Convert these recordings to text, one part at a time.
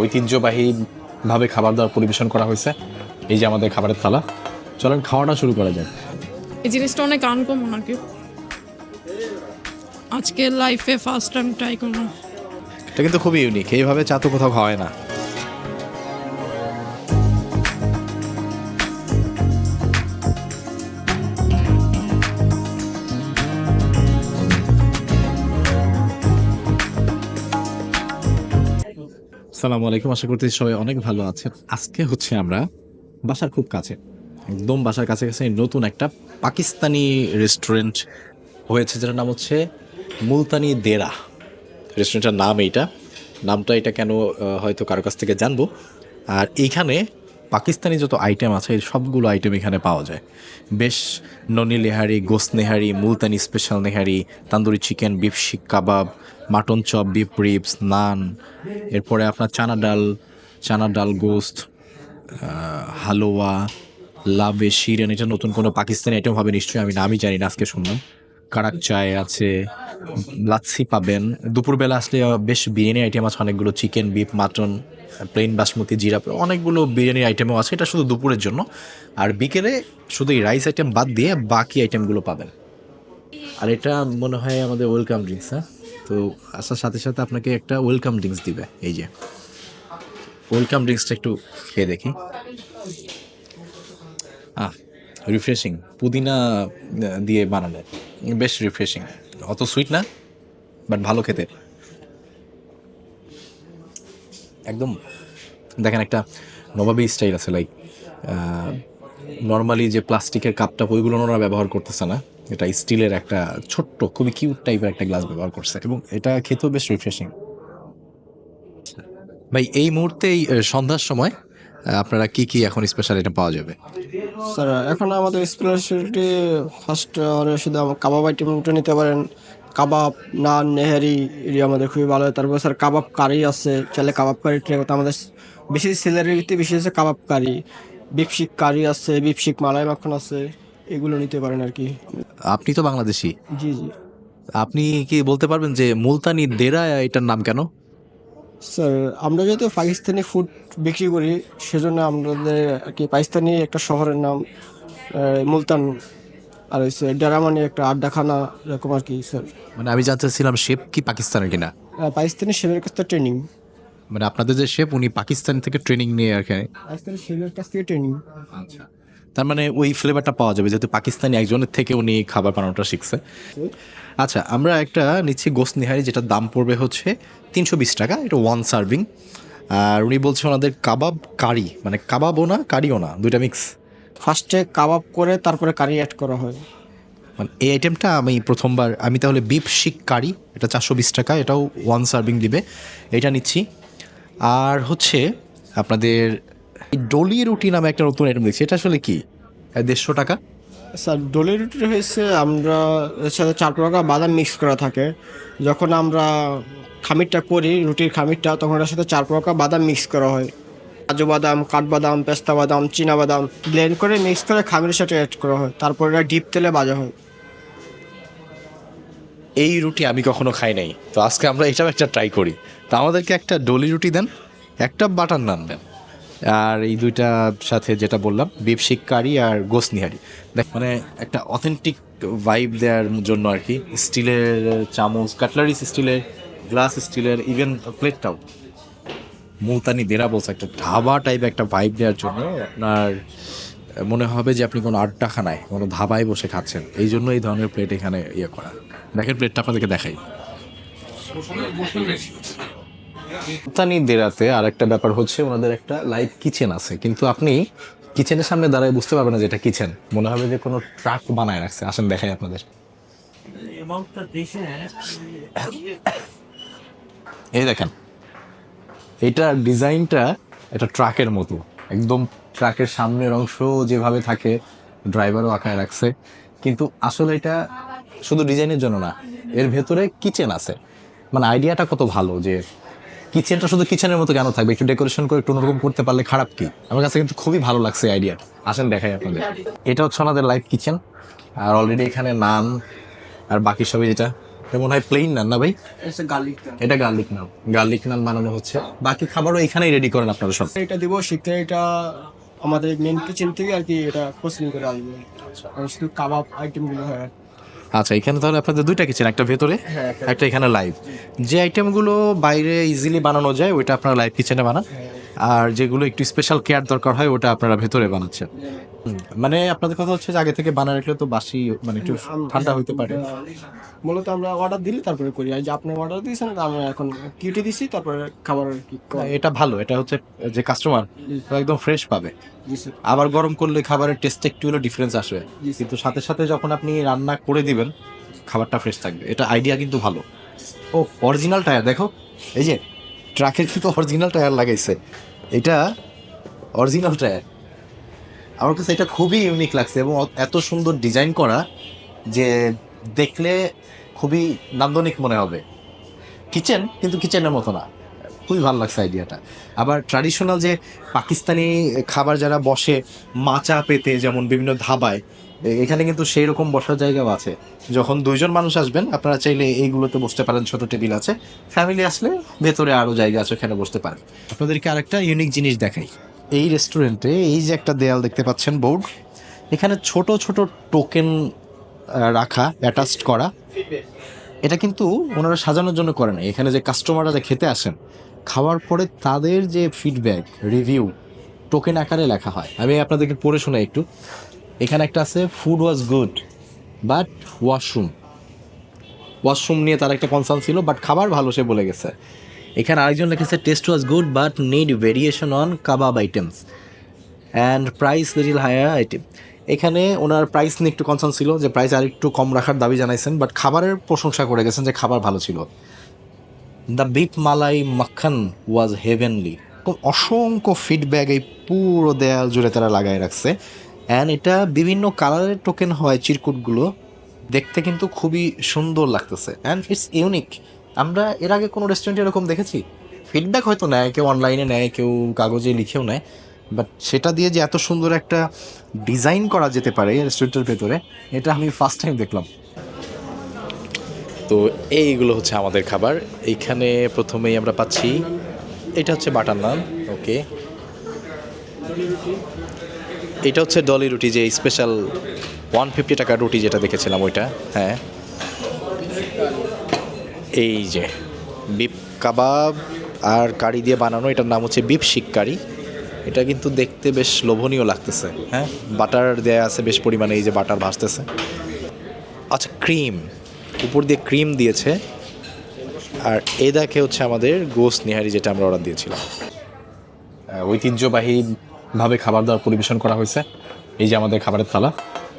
ঐতিহ্যবাহীভাবে খাবার দাবার পরিবেশন করা হয়েছে। এই যে আমাদের খাবারের থালা। চলেন খাওয়াটা শুরু করা যায় এই জিনিসটা অনেক আনকমন আর কি আজকে লাইফে ফার্স্ট টাইম ট্রাই করলাম। এটা কিন্তু খুবই ইউনিক এইভাবে চা তো কোথাও খাওয়ায় না। সালামু আলাইকুম। আশা করতেছি সবাই অনেক ভালো আছেন। আজকে হচ্ছে আমরা বাসার খুব কাছে, একদম বাসার কাছে কাছে নতুন একটা পাকিস্তানি রেস্টুরেন্ট হয়েছে, যেটার নাম হচ্ছে মুলতানি দেরা। রেস্টুরেন্টের নাম এইটা। নামটা এটা কেন হয়তো কারও কাছ থেকে জানব। আর এইখানে পাকিস্তানি যত আইটেম আছে সবগুলো আইটেম এখানে পাওয়া যায়। বেশ ননি নেহারি গোস nihari, Multani special nihari, tandoori chicken beef seekh kebab mutton chop beef ribs naan এরপরে আপনার চানা ডাল চানা ডাল গোস্ত হালুয়া লাভে শিরেন এটা নতুন কোনো পাকিস্তানি আইটেম হবে নিশ্চয়ই, আমি নামই জানি না আজকে শুনলাম। কারাক চায় আছে, লাচ্ছি পাবেন। দুপুরবেলা আসলে বেশ বিরিয়ানি আইটেম আছে, অনেকগুলো chicken beef mutton plain basmati, জিরা, অনেকগুলো বিরিয়ানির আইটেমও আছে, এটা শুধু দুপুরের জন্য। আর বিকেলে শুধু এই রাইস আইটেম বাদ দিয়ে বাকি আইটেমগুলো পাবেন। আর এটা মনে হয় আমাদের ওয়েলকাম ড্রিঙ্কস হ্যাঁ? তো আসার সাথে সাথে আপনাকে একটা ওয়েলকাম ড্রিঙ্কস দিবে, এই যে। ওয়েলকাম ড্রিঙ্কসটা একটু খেয়ে দেখি। আহ রিফ্রেশিং পুদিনা দিয়ে বানানো বেশ রিফ্রেশিং অত সুইট না বাট ভালো খেতে। একদম, দেখেন একটা নবাবী স্টাইল আছে লাইক নর্মালি যে প্লাস্টিকের কাপটা ওইগুলো ওনারা ব্যবহার করতেছে না। এটা স্টিলের একটা ছোট্ট খুবই কিউট টাইপের একটা গ্লাস ব্যবহার করছে এবং এটা খেতেও বেশ রিফ্রেশিং ভাই এই মুহূর্তে এই সন্ধ্যার সময় আপনারা কি কি এখন স্পেশাল এটা পাওয়া যাবে? স্যার এখন আমাদের স্পেশালিটি ফার্স্ট শুধু কাবাব আইটেমটা নিতে পারেন। কাবাব নান নেহারি এটি আমাদের খুবই ভালো হয়। তারপর স্যার কাবাব কারি আছে। চাইলে কাবাব কারি ট্রাই করতে আমাদের বেশি সেলারিতে বেশি আছে কাবাব কারি। বিপশিক কারি আছে বিপশিক মালাই মাখন আছে। এগুলো নিতে পারেন আর কি। আপনি তো বাংলাদেশি। জি জি। আপনি কি বলতে পারবেন যে মুলতানি দেরা এটার নাম কেন? স্যার আমরা যেহেতু পাকিস্তানি ফুড বিক্রি করি সেজন্য আমাদের আর কি পাকিস্তানি একটা শহরের নাম মুলতান আর ওই হচ্ছে ডেরামানি একটা আড্ডাখানা এরকম আর কি স্যার। মানে আমি জানতে চাচ্ছিলাম শেফ কি পাকিস্তানের কিনা? পাকিস্তানি শেফের কাছ থেকে ট্রেনিং মানে আপনাদের যে শেফ উনি পাকিস্তান থেকে ট্রেনিং নিয়ে আর কি। পাকিস্তানি শেফের কাছ থেকে ট্রেনিং আচ্ছা। তার মানে ওই ফ্লেভারটা পাওয়া যাবে যেহেতু পাকিস্তানি একজনের থেকে উনি খাবার বানানোটা শিখছে। আচ্ছা আমরা একটা নিচ্ছি গোস নিহারি যেটার দাম পড়বে হচ্ছে তিনশো বিশ টাকা এটা ওয়ান সার্ভিং আর উনি বলছে ওনাদের কাবাব কারি মানে কাবাবও না কারিও না দুইটা মিক্স ফার্স্টে কাবাব করে তারপরে কারি অ্যাড করা হয়। মানে এই আইটেমটা আমি প্রথমবার আমি তাহলে বিফ শিক কারি এটা চারশো বিশ টাকা এটাও ওয়ান সার্ভিং দিবে। এটা নিচ্ছি। আর হচ্ছে আপনাদের ডলি রুটি নামে একটা নতুন আইটেম দেখছি এটা আসলে কি? দেড়শো টাকা? স্যার ডলি রুটি হয়েছে আমরা এর সাথে চার প্রকার বাদাম মিক্স করা থাকে। যখন আমরা খামিরটা করি রুটির খামিরটা তখন এটার সাথে চার প্রকার বাদাম মিক্স করা হয়। কাজু বাদাম কাঠবাদাম পেস্তা বাদাম চীনা বাদাম ব্লেন্ড করে মিক্স করে খামিরের সাথে অ্যাড করা হয়। তারপর এটা ডিপ তেলে ভাজা হয়। এই রুটি আমি কখনো খাই নাই। তো আজকে আমরা এটাও একটা ট্রাই করি। তো আমাদেরকে একটা ডলি রুটি দেন একটা বাটার নান দেন। আর এই দুইটার সাথে যেটা বললাম বিফ শিক কারি আর গোসনিহারি দেখ মানে একটা অথেন্টিক ভাইব দেওয়ার জন্য আর কি, স্টিলের চামচ কাটলারিস স্টিলের গ্লাস স্টিলের ইভেন প্লেটটাও মুলতানি দেরা বলছে, একটা ধাবা টাইপ একটা ভাইব দেওয়ার জন্য আপনার মনে হবে যে আপনি কোনো আড্ডাখানায়, কোনো ধাবায় বসে খাচ্ছেন। এই জন্য এই ধরনের প্লেট এখানে ইয়ে করা। দেখেন প্লেটটা আপনাদেরকে দেখাই। মুলতানি দেরাতে আর একটা ব্যাপার হচ্ছে ওনাদের একটা লাইভ কিচেন আছে। কিন্তু আপনি কিচেনের সামনে দাঁড়ায় বুঝতে পারবেন না যে এটা কিচেন মনে হবে যে কোনো ট্রাক বানায় রাখছে। আসেন দেখাই আপনাদের। এই দেখেন। এটা ডিজাইনটা এটা ট্রাকের মতো। একদম ট্রাকের সামনের অংশ যেভাবে থাকে ড্রাইভারও আঁকায় রাখছে। কিন্তু আসলে এটা শুধু ডিজাইনের জন্য না এর ভেতরে কিচেন আছে। মানে আইডিয়াটা কত ভালো যে কিচেনটা শুধু কিচেনের মতো কেন থাকবে? একটু ডেকোরেশন করে একটু অন্যরকম করতে পারলে খারাপ কি? আমার কাছে কিন্তু খুবই ভালো লাগছে আইডিয়া আসেন দেখাই আপনাদের। এটা হচ্ছে আমাদের লাইভ কিচেন আর অলরেডি এখানে নান আর বাকি সবই যেটা মনে হয় প্লেন নান না ভাই? গার্লিক এটা গার্লিক নান। গার্লিক নান বানানো হচ্ছে। বাকি খাবারও এখানেই রেডি করেন আপনারা সব। এটা দিব শিখতে এটা আমাদের মেন কিচেন থেকে আর কি এটা প্রসেসিং করে আসবে শুধু কাবাব আইটেমগুলো হয় আচ্ছা এখানে তাহলে আপনাদের দুইটা কিচেন একটা ভেতরে হ্যাঁ একটা এখানে লাইভ যে আইটেমগুলো বাইরে ইজিলি বানানো যায় ওইটা আপনারা লাইভ কিচেনে বানান। আর যেগুলো একটু স্পেশাল কেয়ার দরকার হয় ওটা আপনারা ভেতরে বানাচ্ছেন। মানে আপনাদের কথা হচ্ছে যে আগে থেকে বানা রাখলে তো বাসি মানে একটু ঠান্ডা হইতে পারে। মূলত আমরা অর্ডার দিলে তারপরে করি। আর যে আপনি অর্ডার দিয়েছেন আমরা এখন কিউটি দিছি তারপরে খাবার কি এটা ভালো এটা হচ্ছে যে কাস্টমার একদম ফ্রেশ পাবে। আবার গরম করলে খাবারের টেস্ট একটু হলো ডিফারেন্স আসবে। কিন্তু সাথে সাথে যখন আপনি রান্না করে দিবেন খাবারটা ফ্রেশ থাকবে। এটা আইডিয়া কিন্তু ভালো। ও। অরিজিনাল টায়ার দেখো এই যে ট্রাকের কিন্তু অরিজিনাল টায়ার লাগাইছে। এটা অরিজিনাল টায়ার আমার কাছে এটা খুবই ইউনিক লাগছে এবং এত সুন্দর ডিজাইন করা যে দেখলে খুবই নান্দনিক মনে হবে। কিচেন কিন্তু কিচেনের মতো না। খুবই ভালো লাগছে আইডিয়াটা আবার ট্র্যাডিশনাল যে পাকিস্তানি খাবার যারা বসে, মাচা পেতে যেমন বিভিন্ন ধাবায় এখানে কিন্তু সেই রকম বসার জায়গাও আছে। যখন দুইজন মানুষ আসবেন, আপনারা চাইলে এইগুলোতে বসতে পারেন, ছোট টেবিল আছে। ফ্যামিলি আসলে ভেতরে আরও জায়গা আছে, ওখানে বসতে পারেন। আপনাদেরকে আরেকটা ইউনিক জিনিস দেখাই। এই রেস্টুরেন্টে এই যে একটা দেয়াল দেখতে পাচ্ছেন বোর্ড এখানে ছোট ছোট টোকেন রাখা অ্যাটাচড করা। এটা কিন্তু ওনারা সাজানোর জন্য করে না এখানে যে কাস্টমাররা যে খেতে আসেন, খাওয়ার পরে তাদের যে ফিডব্যাক রিভিউ টোকেন আকারে লেখা হয়। আমি আপনাদেরকে পড়ে শোনাই একটু। এখানে একটা আছে food was good but washroom washroom নিয়ে তার একটা কনসার্ন ছিল বাট খাবার ভালো সে বলে গেছে। এখানে আরেকজন লিখেছে taste was good but need variation on kebab items and price little higher item এখানে ওনার প্রাইস নিয়ে একটু কনসার্ন ছিল, যে প্রাইস আর একটু কম রাখার দাবি জানাইছেন বাট খাবারের প্রশংসা করে গেছেন যে খাবার ভালো ছিল। দ্য বিপ মালাই মাখন ওয়াজ হেভেনলি অসংখ্য ফিডব্যাক এই পুরো দেয়াল জুড়ে তারা লাগাই রাখছে। অ্যান্ড এটা বিভিন্ন কালারের টোকেন হয় চিরকুটগুলো। দেখতে কিন্তু খুবই সুন্দর লাগতেছে। অ্যান্ড ইটস ইউনিক আমরা এর আগে কোনো রেস্টুরেন্টে এরকম দেখেছি? ফিডব্যাক হয়তো নেয়, কেউ অনলাইনে নেয়, কেউ কাগজে লিখেও নেয়। বাট সেটা দিয়ে যে এত সুন্দর একটা ডিজাইন করা যেতে পারে রেস্টুরেন্টের ভেতরে, এটা আমি ফার্স্ট টাইম দেখলাম। তো এইগুলো হচ্ছে আমাদের খাবার। এইখানে প্রথমেই আমরা পাচ্ছি, এটা হচ্ছে বাটার নান। ওকে এটা হচ্ছে ডলি রুটি, যে স্পেশাল ওয়ান ফিফটি টাকার রুটি যেটা দেখেছিলাম ওইটা হ্যাঁ। এই যে বিপ কাবাব আর কারি দিয়ে বানানো, এটার নাম হচ্ছে বিপ শিক কারি এটা কিন্তু দেখতে বেশ লোভনীয় লাগতেছে হ্যাঁ। বাটার দেয়া আছে বেশ পরিমাণে, এই যে বাটার ভাসতেছে আচ্ছা ক্রিম উপর দিয়ে ক্রিম দিয়েছে। আর এ দেখে হচ্ছে আমাদের গোস্ত নিহারি, যেটা আমরা অর্ডার দিয়েছিলাম। ঐতিহ্যবাহীভাবে খাবার দাবার পরিবেশন করা হয়েছে। এই যে আমাদের খাবারের থালা।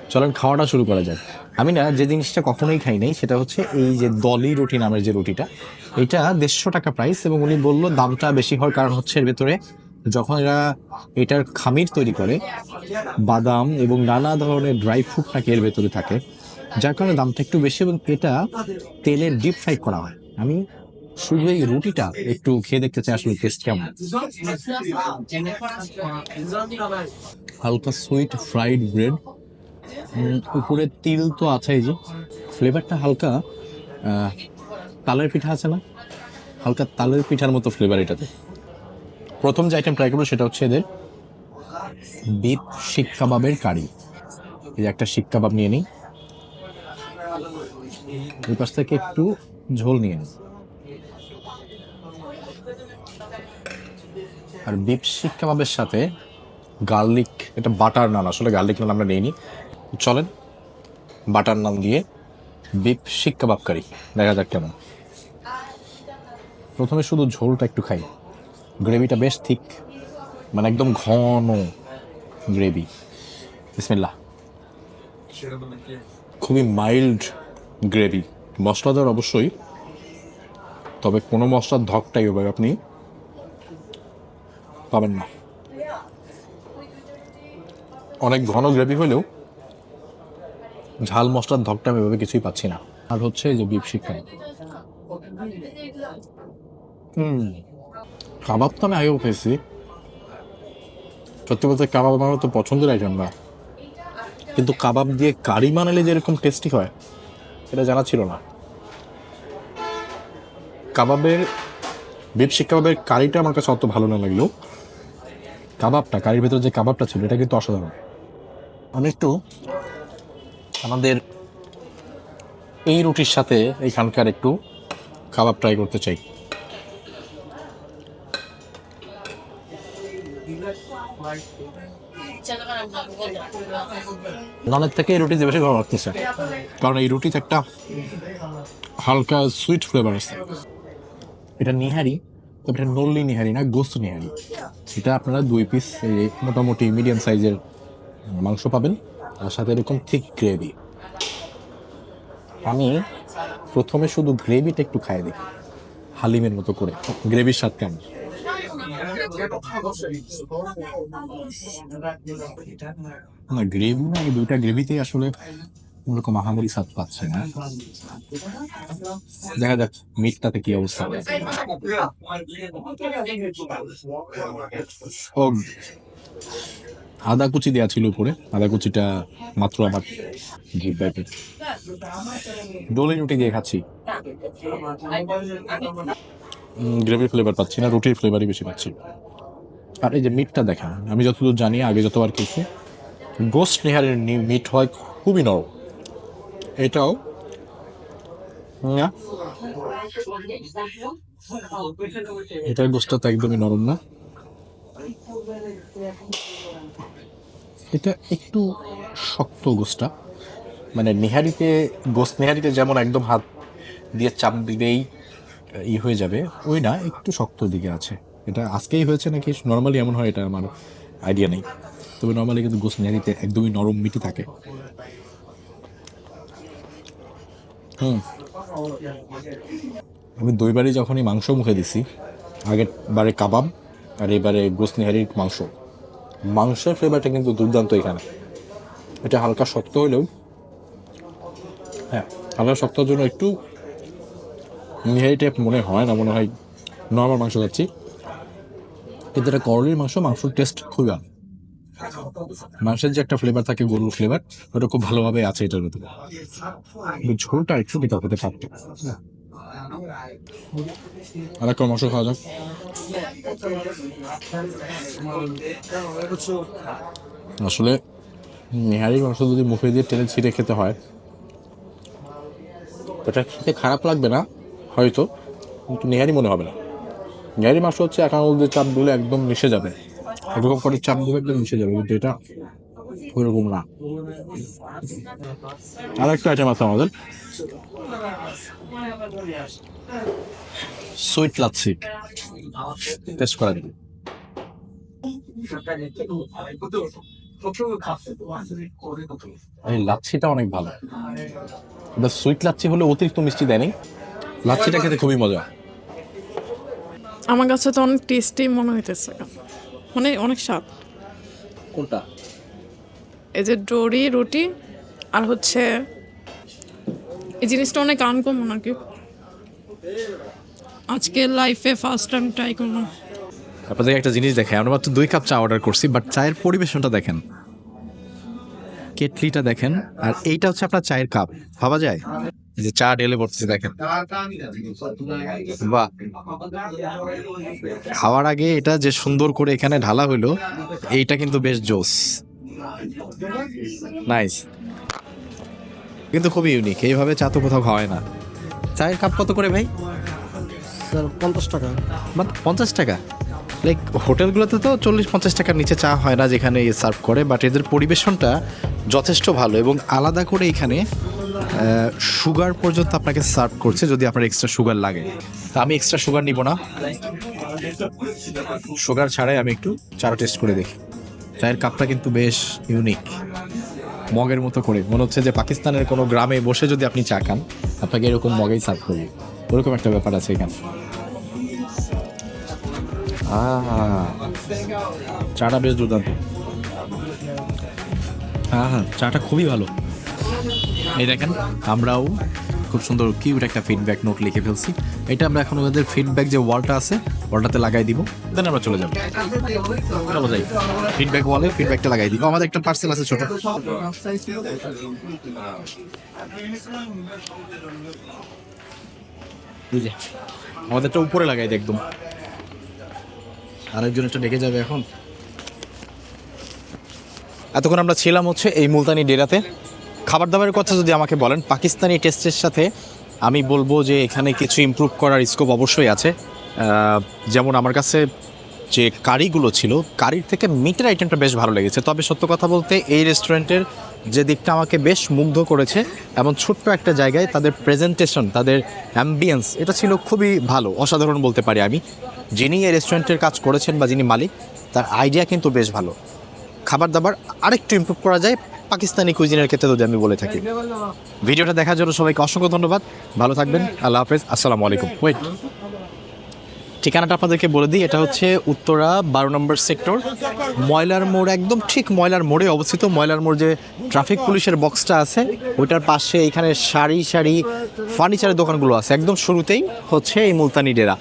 চলেন খাওয়াটা শুরু করা যাক। আমি না যে জিনিসটা কখনোই খাই নাই, সেটা হচ্ছে এই যে দলি রুটি নামের যে রুটিটা, এটা দেড়শো টাকা প্রাইস এবং উনি বলল দামটা বেশি হওয়ার কারণ হচ্ছে এর ভেতরে যখন এরা এটার খামির তৈরি করে, বাদাম এবং নানা ধরনের ড্রাই ফ্রুট নাকি এর ভেতরে থাকে। যার কারণে দামটা একটু বেশি এবং এটা তেলে ডিপ ফ্রাই করা হয়। আমি শুধু এই রুটিটা একটু খেয়ে দেখতে চাই আসলে টেস্ট কেমন। হালকা সুইট ফ্রাইড ব্রেড উপরে তিল তো আছেই যে। ফ্লেভারটা হালকা তালের পিঠা আছে না? হালকা তালের পিঠার মতো ফ্লেভার এটাতে। প্রথম যে আইটেম ট্রাই করব সেটা হচ্ছে এদের বিপ শিক কাবাবের কারি। এই একটা শিক কাবাব নিয়ে নিই। ওই পাশ থেকে একটু ঝোল নিয়ে নিই। আর বিপ শিক কাবাবের সাথে গার্লিক এটা বাটার নান আসলে গার্লিক নান আমরা নেইনি। চলেন বাটার নান দিয়ে বিপ শিক কাবাব কারি দেখা যাক কেমন। প্রথমে শুধু ঝোলটা একটু খাই। গ্রেভিটা বেশ ঠিক মানে একদম ঘন গ্রেভি। বিসমিল্লাহ। খুবই মাইল্ড গ্রেভি। মশলাদার অবশ্যই তবে কোনো মশলার ধকটাই হবে আপনি পাবেন না। অনেক ঘন গ্রেভি হলেও ঝাল মশলার ধকটা আমি এভাবে কিছুই পাচ্ছি না। আর হচ্ছে এই যে বিপ শিক্ষা হুম। কাবাব তো আমি আগেও খেয়েছি। সত্যি বলতে কাবাব আমার তো পছন্দের আইটেম না। কিন্তু কাবাব দিয়ে কারি বানালে যেরকম টেস্টি হয় এটা জানা ছিল না। কাবাবের বিপ শিক কাবাবের কারিটা আমার কাছে অত ভালো না লাগলেও কাবাবটা, কারির ভেতর যে কাবাবটা ছিল, এটা কিন্তু অসাধারণ। আমি একটু আমাদের এই রুটির সাথে এইখানকার একটু কাবাব ট্রাই করতে চাই। ননের থেকে এই রুটি রুটিতে বেশি ভালো লাগতেছে। কারণ এই রুটিতে একটা হালকা সুইট ফ্লেভার আছে। এটা নিহারি তবে এটা নল্লি নিহারি না, গোস্ত নিহারি। এটা আপনারা দুই পিস মোটামুটি মিডিয়াম সাইজের মাংস পাবেন। আর সাথে এরকম থিক গ্রেভি আমি প্রথমে শুধু গ্রেভিটা একটু খাই দেখি। হালিমের মতো করে। গ্রেভির স্বাদ কেমন? না গ্রেভি না দুইটা গ্রেভিতে আসলে ওরকম স্বাদ পাচ্ছে না। দেখা যাক মিটটাতে কি অবস্থা আদা কুচি দেওয়া ছিল উপরে। আদা কুচিটা মাত্র আমার ঘি ব্যাপে ডোলে রুটি দিয়ে খাচ্ছি। গ্রেভির ফ্লেভার পাচ্ছি না, রুটির ফ্লেভারই বেশি পাচ্ছি। আর এই যে মিটটা দেখা আমি যতদূর জানি, আগে যতবার খেয়েছি গোস্ট নেহারের মিট হয় খুবই নরম। এটাও? এটার গোস্তটা তো একদমই নরম না। এটা একটু শক্ত গোস্তটা মানে নেহারিতে গোস্ত নেহারিতে যেমন একদম হাত দিয়ে চাপ দিলেই ই হয়ে যাবে, ওই না, একটু শক্ত দিকে আছে। এটা আজকেই হয়েছে নাকি? নর্মালি এমন হয়, এটা আমার আইডিয়া নেই। তবে নর্মালি কিন্তু গোস্ত নেহারিতে একদমই নরম মিটি থাকে। হুম। আমি দুইবারই যখনই মাংস মুখে দিছি আগের বারে কাবাব আর এবারে গোসনিহারির মাংস। মাংসের ফ্লেভারটা কিন্তু দুর্দান্ত এখানে। এটা হালকা শক্ত হলেও হ্যাঁ হালকা শক্তর জন্য একটু নিহারি টাইপ মনে হয় না, মনে হয় নর্মাল মাংস খাচ্ছি। কিন্তু এটা করলির মাংস, মাংসের টেস্ট খুবই ভালো মাংসের যে একটা ফ্লেভার থাকে গরুর ফ্লেভার ওটা খুব ভালোভাবে আছে এটার ভিতরে। ঝোলটা একটু ভিতর হতে পারত আর একটা মাংস খাওয়া যাক। আসলে নেহারি মাংস যদি মুখে দিয়ে টেনে ছিঁড়ে খেতে হয় এটা খেতে খারাপ লাগবে না, হয়তো। কিন্তু নেহারি মনে হবে না। নেহারি মাংস হচ্ছে এক আঙুল চাপ একদম মিশে যাবে। এরকম করে চাপ দিলে একদম মিশে যাবে, কিন্তু এটা ওইরকম না। আর একটা আইটেম আছে আমাদের। সুইট লাচ্ছি টেস্ট করা যাবে। লাচ্ছিটা অনেক ভালো। এটা সুইট লাচ্ছি হলে অতিরিক্ত মিষ্টি দেয়নি লাচ্ছিটা খেতে খুবই মজা। আমার কাছে তো অনেক টেস্টি মনে হইতেছে। মানে অনেক স্বাদ। কোনটা? এই যে ডোরি রুটি আর হচ্ছে এই জিনিসটা অনেক আনকমন আর কি। আজকে লাইফে ফার্স্ট টাইম ট্রাই করলাম। আপনাদের একটা জিনিস দেখে আমরা মাত্র দুই কাপ চা অর্ডার করছি বাট চায়ের পরিবেশনটা দেখেন। কেটলিটা দেখেন আর এইটা হচ্ছে আপনার চায়ের কাপ ভাবা যায়? যে চা ঢেলে পড়তেছে দেখেন। বাহ। খাওয়ার আগে এটা যে সুন্দর করে এখানে ঢালা হলো এইটা কিন্তু বেশ জোস। নাইস কিন্তু খুবই ইউনিক এইভাবে চা তো কোথাও খাওয়ায় না। চায়ের কাপ কত করে ভাই? স্যার পঞ্চাশ টাকা। মাত্র পঞ্চাশ টাকা? লাইক হোটেলগুলোতে তো চল্লিশ পঞ্চাশ টাকার নিচে চা হয় না যেখানে সার্ভ করে বাট এদের পরিবেশনটা যথেষ্ট ভালো এবং আলাদা করে এখানে সুগার পর্যন্ত আপনাকে সার্ভ করছে যদি আপনার এক্সট্রা সুগার লাগে। আমি এক্সট্রা সুগার নিব না। সুগার ছাড়াই আমি একটু চাটা টেস্ট করে দেখি। চায়ের কাপটা কিন্তু বেশ ইউনিক মগের মতো করে। মনে হচ্ছে যে পাকিস্তানের কোনো গ্রামে বসে যদি আপনি চা খান, আপনাকে এরকম মগেই সার্ভ করবে। ওরকম একটা ব্যাপার আছে এখানে। চাটা বেশ দুর্দান্ত। হ্যাঁ হ্যাঁ চাটা খুবই ভালো। এই দেখেন, আমরাও খুব সুন্দর কিউট একটা ফিডব্যাক নোট লিখে ফেলছি। এটা আমরা এখন ওদের ফিডব্যাক যে ওয়ালটা আছে ওয়ালটাতে লাগাই দিব দেন আমরা চলে যাব। চলো যাই। ফিডব্যাক ওয়ালে ফিডব্যাকটা লাগাই দিব। আমাদের একটা পার্সেল আছে ছোট। যে আমাদেরটা উপরে লাগাই দে একদম। আরেকজন একটা ডেকে যাবে এখন। এতক্ষণ আমরা ছিলাম হচ্ছে এই মুলতানি ডেরাতে। খাবার দাবারের কথা যদি আমাকে বলেন, পাকিস্তানি টেস্টের সাথে আমি বলব যে এখানে কিছু ইমপ্রুভ করার স্কোপ অবশ্যই আছে। যেমন আমার কাছে যে কারিগুলো ছিল, কারির থেকে মিটের আইটেমটা বেশ ভালো লেগেছে। তবে সত্য কথা বলতে, এই রেস্টুরেন্টের যে দিকটা আমাকে বেশ মুগ্ধ করেছে এবং ছোট্ট একটা জায়গায় তাদের প্রেজেন্টেশন তাদের অ্যাম্বিয়েন্স এটা ছিল খুবই ভালো, অসাধারণ বলতে পারি আমি। যিনি এই রেস্টুরেন্টের কাজ করেছেন বা যিনি মালিক, তার আইডিয়া কিন্তু বেশ ভালো। খাবার দাবার আরেকটু ইমপ্রুভ করা যায় পাকিস্তানি কুইজিনের ক্ষেত্রে যদি আমি বলে থাকি। ভিডিওটা দেখার জন্য সবাইকে অসংখ্য ধন্যবাদ। ভালো থাকবেন, আল্লাহ হাফেজ, আসসালামু আলাইকুম। ওয়েট ঠিকানাটা আপনাদেরকে বলে দিই, এটা হচ্ছে উত্তরা বারো নম্বর সেক্টর। ময়লার মোড়, একদম ঠিক ময়লার মোড়ে অবস্থিত। ময়লার মোড় যে ট্রাফিক পুলিশের বক্সটা আছে, ওইটার পাশে এখানে সারি সারি ফার্নিচারের দোকানগুলো আছে। একদম শুরুতেই হচ্ছে এই মুলতানি ডেরা।